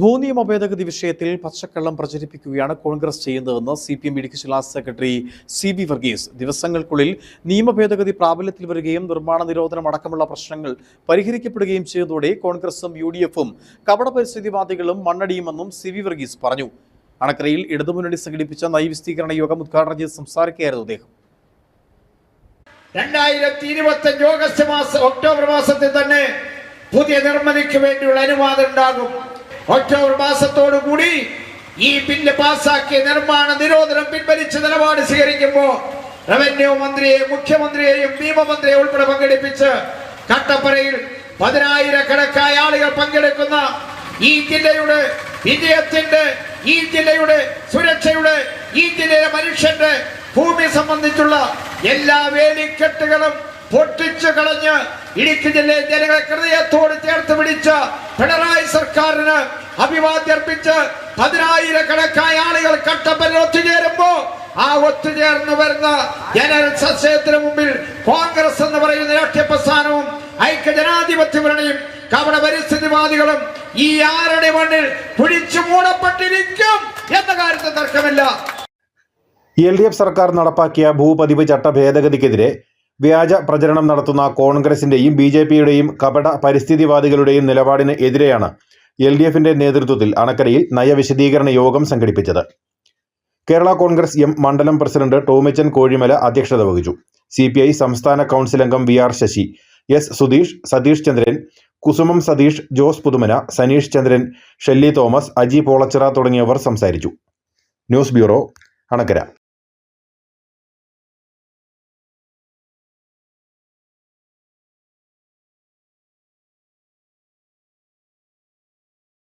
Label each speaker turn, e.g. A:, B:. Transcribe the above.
A: ഭൂനിയമ ഭേദഗതി വിഷയത്തിൽ പച്ചക്കള്ളം പ്രചരിപ്പിക്കുകയാണ് കോൺഗ്രസ് ചെയ്യുന്നതെന്ന് സി പി എം ഇടുക്കി ജില്ലാ സെക്രട്ടറി സി ബി വർഗീസ് ദിവസങ്ങൾക്കുള്ളിൽ നിയമ ഭേദഗതി പ്രാബല്യത്തിൽ വരികയും നിർമ്മാണ നിരോധനം അടക്കമുള്ള പ്രശ്നങ്ങൾ പരിഹരിക്കപ്പെടുകയും ചെയ്തതോടെ കോൺഗ്രസും യു ഡി എഫും കപട പരിസ്ഥിതിവാദികളും മണ്ണടിയുമെന്നും സി ബി വർഗീസ് പറഞ്ഞു അണക്കരയിൽ ഇടതുമുന്നണി സംഘടിപ്പിച്ച നയവിസ്തീകരണ യോഗം ഉദ്ഘാടനം ചെയ്ത് സംസാരിക്കുകയായിരുന്നു അദ്ദേഹം
B: ഒക്ടോബർ മാസത്തിൽ തന്നെ പുതിയ നിർമ്മിതിക്ക് വേണ്ടിയുള്ള അനുവാദം ഉണ്ടാകും ഒക്ടോബർ മാസത്തോടു കൂടി ഈ ബില്ല് പാസാക്കിയ നിർമ്മാണ നിരോധനം പിൻവലിച്ച് നിലപാട് സ്വീകരിക്കുമ്പോൾ റവന്യൂ മന്ത്രിയെ മുഖ്യമന്ത്രിയെയും നിയമമന്ത്രിയെ ഉൾപ്പെടെ പങ്കെടുപ്പിച്ച് കട്ടപ്പനയിൽ പതിനായിരക്കണക്കായ ആളുകൾ പങ്കെടുക്കുന്ന ഈ ജില്ലയുടെ വിജയത്തിന്റെ ഈ ജില്ലയുടെ സുരക്ഷയുടെ ഈ ജില്ലയിലെ മനുഷ്യന്റെ ഭൂമി സംബന്ധിച്ചുള്ള എല്ലാ വേലിക്കെട്ടുകളും പൊട്ടിച്ചു കളഞ്ഞ് ഇടുക്കി ജില്ലയിലെ ജനങ്ങളെ ഹൃദയത്തോട് ചേർത്ത് പിടിച്ച പിണറായി സർക്കാരിന് അഭിവാദ്യർപ്പിച്ച് പതിനായിരക്കണക്കായ ആളുകൾ കട്ടപ്പന ഒത്തുചേരുമ്പോ ആ ഒത്തുചേർന്ന് വരുന്ന ജനറൽ സംശയത്തിന് മുമ്പിൽ കോൺഗ്രസ് എന്ന് പറയുന്ന രാഷ്ട്രീയ പ്രസ്ഥാനവും ഐക്യജനാധിപത്യ മുന്നണിയും കവട പരിസ്ഥിതിവാദികളും ഈ ആരുടെ മണ്ണിൽ പിടിച്ചു മൂടപ്പെട്ടിരിക്കും എന്ന കാര്യത്തിൽ തർക്കമില്ല
A: എൽ ഡി എഫ് സർക്കാർ നടപ്പാക്കിയ ഭൂപതിവ് ചട്ട ഭേദഗതിക്കെതിരെ വ്യാജ പ്രചരണം നടത്തുന്ന കോൺഗ്രസിന്റെയും ബി ജെ പിയുടെയും കപട പരിസ്ഥിതിവാദികളുടെയും നിലപാടിന് എതിരെയാണ് എൽ ഡി എഫിന്റെ നേതൃത്വത്തിൽ അണക്കരയിൽ നയവിശദീകരണ യോഗം സംഘടിപ്പിച്ചത് കേരള കോൺഗ്രസ് എം മണ്ഡലം പ്രസിഡന്റ് ടോമിച്ചൻ കോഴിമല അധ്യക്ഷത വഹിച്ചു സി പി ഐ സംസ്ഥാന കൗൺസിൽ അംഗം V R Sasi S Sudheesh Satheesh Chandran Kusumam Satheesh Jose Puthumana Saneesh Chandran Shelly Thomas Aji Polachira തുടങ്ങിയവർ സംസാരിച്ചു ന്യൂസ് ബ്യൂറോ അണക്കര